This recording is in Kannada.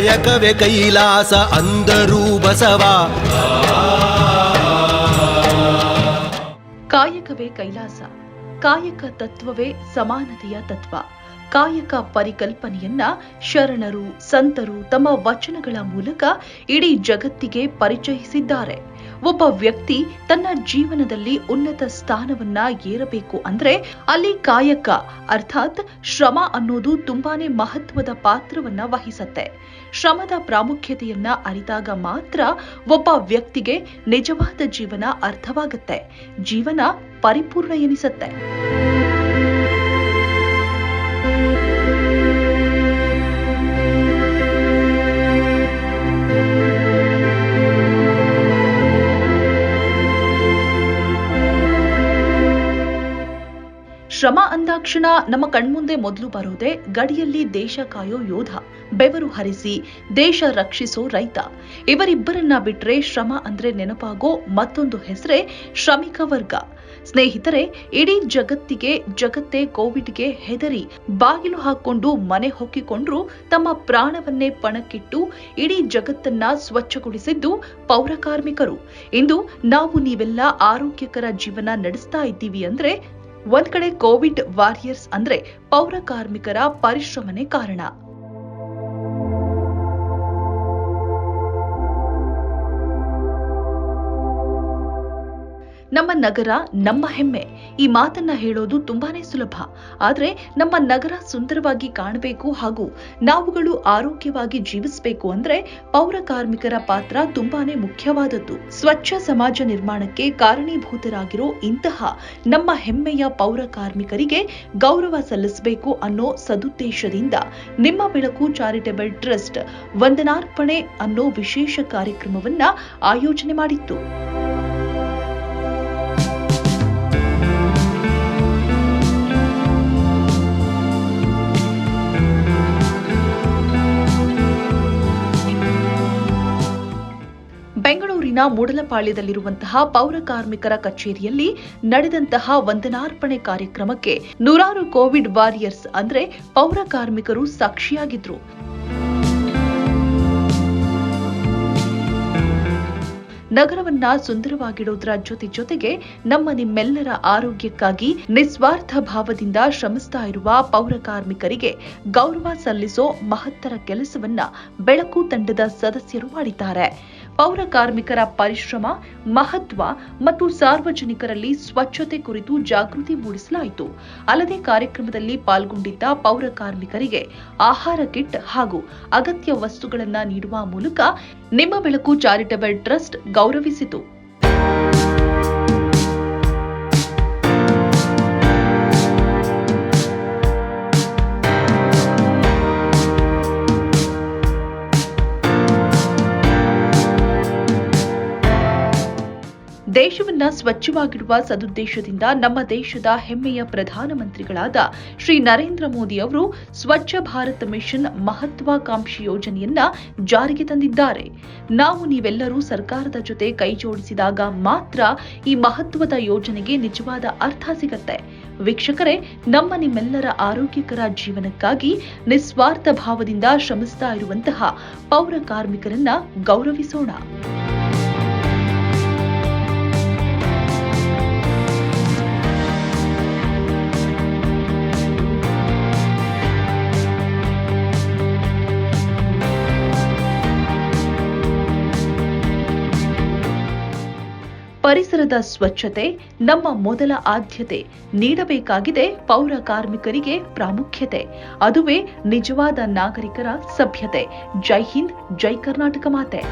ಕಾಯಕವೇ ಕೈಲಾಸ ಅಂದರೂ ಬಸವ. ಕಾಯಕವೇ ಕೈಲಾಸ ಕಾಯಕ ತತ್ವವೇ ಸಮಾನತೆಯ ತತ್ವ. ಕಾಯಕ ಪರಿಕಲ್ಪನೆಯನ್ನ ಶರಣರು, ಸಂತರು ತಮ್ಮ ವಚನಗಳ ಮೂಲಕ ಇಡೀ ಜಗತ್ತಿಗೆ ಪರಿಚಯಿಸಿದ್ದಾರೆ. ಒಬ್ಬ ವ್ಯಕ್ತಿ ತನ್ನ ಜೀವನದಲ್ಲಿ ಉನ್ನತ ಸ್ಥಾನವನ್ನ ಏರಬೇಕು ಅಂದ್ರೆ ಅಲ್ಲಿ ಕಾಯಕ, ಅರ್ಥಾತ್ ಶ್ರಮ ಅನ್ನೋದು ತುಂಬಾನೇ ಮಹತ್ವದ ಪಾತ್ರವನ್ನ ವಹಿಸತ್ತೆ. ಶ್ರಮದ ಪ್ರಾಮುಖ್ಯತೆಯನ್ನ ಅರಿತಾಗ ಮಾತ್ರ ಒಬ್ಬ ವ್ಯಕ್ತಿಗೆ ನಿಜವಾದ ಜೀವನ ಅರ್ಥವಾಗುತ್ತೆ. ಜೀವನ ಪರಿಪೂರ್ಣ ಎನಿಸತ್ತೆ. ಶ್ರಮ ಅಂದಾಕ್ಷಣ ನಮ್ಮ ಕಣ್ಮುಂದೆ ಮೊದಲು ಬರೋದೇ ಗಡಿಯಲ್ಲಿ ದೇಶ ಕಾಯೋ ಯೋಧ. ಬೆವರು ಹರಿಸಿ ದೇಶ ರಕ್ಷಿಸೋ ರೈತ. ಇವರಿಬ್ಬರನ್ನ ಬಿಟ್ರೆ ಶ್ರಮ ಅಂದ್ರೆ ನೆನಪಾಗೋ ಮತ್ತೊಂದು ಹೆಸರೇ ಶ್ರಮಿಕ ವರ್ಗ. ಸ್ನೇಹಿತರೆ, ಇಡೀ ಜಗತ್ತಿಗೆ, ಜಗತ್ತೇ ಕೋವಿಡ್ಗೆ ಹೆದರಿ ಬಾಗಿಲು ಹಾಕೊಂಡು ಮನೆ ಹೊಕ್ಕಿಕೊಂಡ್ರು ತಮ್ಮ ಪ್ರಾಣವನ್ನೇ ಪಣಕ್ಕಿಟ್ಟು ಇಡೀ ಜಗತ್ತನ್ನ ಸ್ವಚ್ಛಗೊಳಿಸಿದ್ದು ಪೌರ ಕಾರ್ಮಿಕರು. ಇಂದು ನಾವು ನೀವೆಲ್ಲ ಆರೋಗ್ಯಕರ ಜೀವನ ನಡೆಸ್ತಾ ಇದ್ದೀವಿ ಅಂದ್ರೆ ಒಂದ್ ಕಡೆ ಕೋವಿಡ್ ವಾರಿಯರ್ಸ್ ಅಂದ್ರೆ ಪೌರ ಕಾರ್ಮಿಕರ ಪರಿಶ್ರಮನೇ ಕಾರಣ. ನಮ್ಮ ನಗರ ನಮ್ಮ ಹೆಮ್ಮೆ. ಈ ಮಾತನ್ನ ಹೇಳೋದು ತುಂಬಾನೇ ಸುಲಭ. ಆದ್ರೆ ನಮ್ಮ ನಗರ ಸುಂದರವಾಗಿ ಕಾಣಬೇಕು ಹಾಗೂ ನಾವುಗಳು ಆರೋಗ್ಯವಾಗಿ ಜೀವಿಸಬೇಕು ಅಂದ್ರೆ ಪೌರ ಕಾರ್ಮಿಕರ ಪಾತ್ರ ತುಂಬಾನೇ ಮುಖ್ಯವಾದದ್ದು. ಸ್ವಚ್ಛ ಸಮಾಜ ನಿರ್ಮಾಣಕ್ಕೆ ಕಾರಣೀಭೂತರಾಗಿರೋ ಇಂತಹ ನಮ್ಮ ಹೆಮ್ಮೆಯ ಪೌರ ಕಾರ್ಮಿಕರಿಗೆ ಗೌರವ ಸಲ್ಲಿಸಬೇಕು ಅನ್ನೋ ಸದುದ್ದೇಶದಿಂದ ನಿಮ್ಮ ಬೆಳಕು ಚಾರಿಟೇಬಲ್ ಟ್ರಸ್ಟ್ ವಂದನಾರ್ಪಣೆ ಅನ್ನೋ ವಿಶೇಷ ಕಾರ್ಯಕ್ರಮವನ್ನ ಆಯೋಜನೆ ಮಾಡಿತ್ತು. ಬೆಂಗಳೂರಿನ ಮೂಡಲಪಾಳ್ಯದಲ್ಲಿರುವಂತಹ ಪೌರ ಕಾರ್ಮಿಕರ ಕಚೇರಿಯಲ್ಲಿ ನಡೆದಂತಹ ವಂದನಾರ್ಪಣೆ ಕಾರ್ಯಕ್ರಮಕ್ಕೆ ನೂರಾರು ಕೋವಿಡ್ ವಾರಿಯರ್ಸ್ ಅಂದ್ರೆ ಪೌರ ಕಾರ್ಮಿಕರು ಸಾಕ್ಷಿಯಾಗಿದ್ರು. ನಗರವನ್ನ ಸುಂದರವಾಗಿಡೋದ್ರ ಜೊತೆ ಜೊತೆಗೆ ನಮ್ಮ ನಿಮ್ಮೆಲ್ಲರ ಆರೋಗ್ಯಕ್ಕಾಗಿ ನಿಸ್ವಾರ್ಥ ಭಾವದಿಂದ ಶ್ರಮಿಸ್ತಾ ಇರುವ ಪೌರ ಕಾರ್ಮಿಕರಿಗೆ ಗೌರವ ಸಲ್ಲಿಸೋ ಮಹತ್ತರ ಕೆಲಸವನ್ನ ಬೆಳಕು ತಂಡದ ಸದಸ್ಯರು ಮಾಡಿದ್ದಾರೆ. ಪೌರ ಕಾರ್ಮಿಕರ ಪರಿಶ್ರಮ, ಮಹತ್ವ ಮತ್ತು ಸಾರ್ವಜನಿಕರಲ್ಲಿ ಸ್ವಚ್ಛತೆ ಕುರಿತು ಜಾಗೃತಿ ಮೂಡಿಸಲಾಯಿತು. ಅಲ್ಲದೆ ಕಾರ್ಯಕ್ರಮದಲ್ಲಿ ಪಾಲ್ಗೊಂಡಿದ್ದ ಪೌರ ಕಾರ್ಮಿಕರಿಗೆ ಆಹಾರ ಕಿಟ್ ಹಾಗೂ ಅಗತ್ಯ ವಸ್ತುಗಳನ್ನು ನೀಡುವ ಮೂಲಕ ನಿಮ್ಮ ಬೆಳಕು ಚಾರಿಟಬಲ್ ಟ್ರಸ್ಟ್ ಗೌರವಿಸಿತು. ದೇಶವನ್ನ ಸ್ವಚ್ಛವಾಗಿಡುವ ಸದುದ್ದೇಶದಿಂದ ನಮ್ಮ ದೇಶದ ಹೆಮ್ಮೆಯ ಪ್ರಧಾನಮಂತ್ರಿಗಳಾದ ಶ್ರೀ ನರೇಂದ್ರ ಮೋದಿ ಅವರು ಸ್ವಚ್ಛ ಭಾರತ ಮಿಷನ್ ಮಹತ್ವಾಕಾಂಕ್ಷಿ ಯೋಜನೆಯನ್ನ ಜಾರಿಗೆ ತಂದಿದ್ದಾರೆ. ನಾವು ನೀವೆಲ್ಲರೂ ಸರ್ಕಾರದ ಜೊತೆ ಕೈಜೋಡಿಸಿದಾಗ ಮಾತ್ರ ಈ ಮಹತ್ವದ ಯೋಜನೆಗೆ ನಿಜವಾದ ಅರ್ಥ ಸಿಗತ್ತೆ. ವೀಕ್ಷಕರೇ, ನಮ್ಮ ನಿಮ್ಮೆಲ್ಲರ ಆರೋಗ್ಯಕರ ಜೀವನಕ್ಕಾಗಿ ನಿಸ್ವಾರ್ಥ ಭಾವದಿಂದ ಶ್ರಮಿಸ್ತಾ ಇರುವಂತಹ ಪೌರ ಕಾರ್ಮಿಕರನ್ನ ಗೌರವಿಸೋಣ. ಪರಿಸರದ ಸ್ವಚ್ಛತೆ ನಮ್ಮ ಮೊದಲ ಆದ್ಯತೆ ನೀಡಬೇಕಾಗಿದೆ ಪೌರ ಕಾರ್ಮಿಕರಿಗೆ ಪ್ರಾಮುಖ್ಯತೆ. ಅದುವೇ ನಿಜವಾದ ನಾಗರಿಕರ ಸಭ್ಯತೆ. ಜೈ ಹಿಂದ್, ಜೈ ಕರ್ನಾಟಕ ಮಾತೆ.